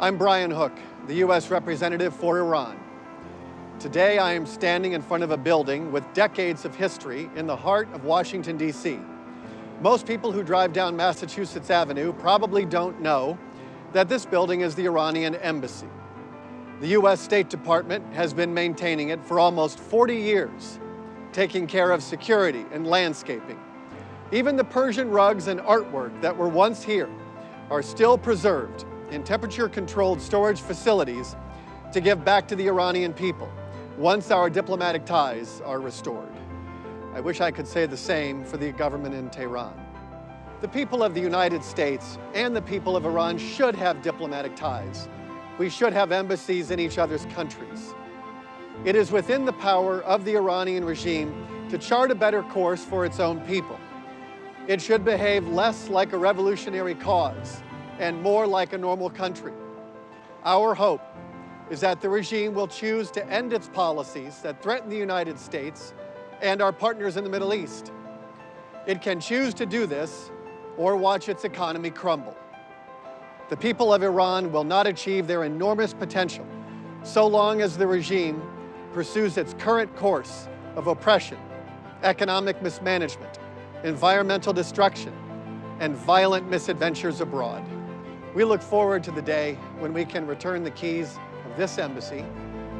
I'm Brian Hook, the U.S. representative for Iran. Today I am standing in front of a building with decades of history in the heart of Washington, D.C. Most people who drive down Massachusetts Avenue probably don't know that this building is the Iranian embassy. The U.S. State Department has been maintaining it for almost 40 years, taking care of security and landscaping. Even the Persian rugs and artwork that were once here are still preserved in temperature-controlled storage facilities to give back to the Iranian people once our diplomatic ties are restored. I wish I could say the same for the government in Tehran. The people of the United States and the people of Iran should have diplomatic ties. We should have embassies in each other's countries. It is within the power of the Iranian regime to chart a better course for its own people. It should behave less like a revolutionary cause and more like a normal country. Our hope is that the regime will choose to end its policies that threaten the United States and our partners in the Middle East. It can choose to do this or watch its economy crumble. The people of Iran will not achieve their enormous potential so long as the regime pursues its current course of oppression, economic mismanagement, environmental destruction, and violent misadventures abroad. We look forward to the day when we can return the keys of this embassy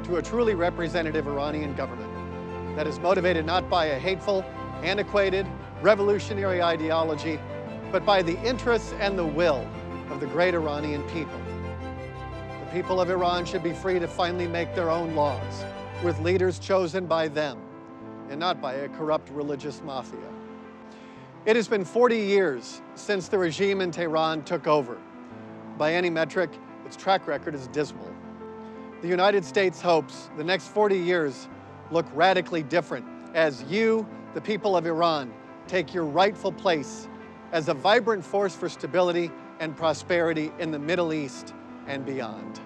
to a truly representative Iranian government that is motivated not by a hateful, antiquated, revolutionary ideology, but by the interests and the will of the great Iranian people. The people of Iran should be free to finally make their own laws with leaders chosen by them and not by a corrupt religious mafia. It has been 40 years since the regime in Tehran took over by any metric, its track record is dismal. The United States hopes the next 40 years look radically different as you, the people of Iran, take your rightful place as a vibrant force for stability and prosperity in the Middle East and beyond.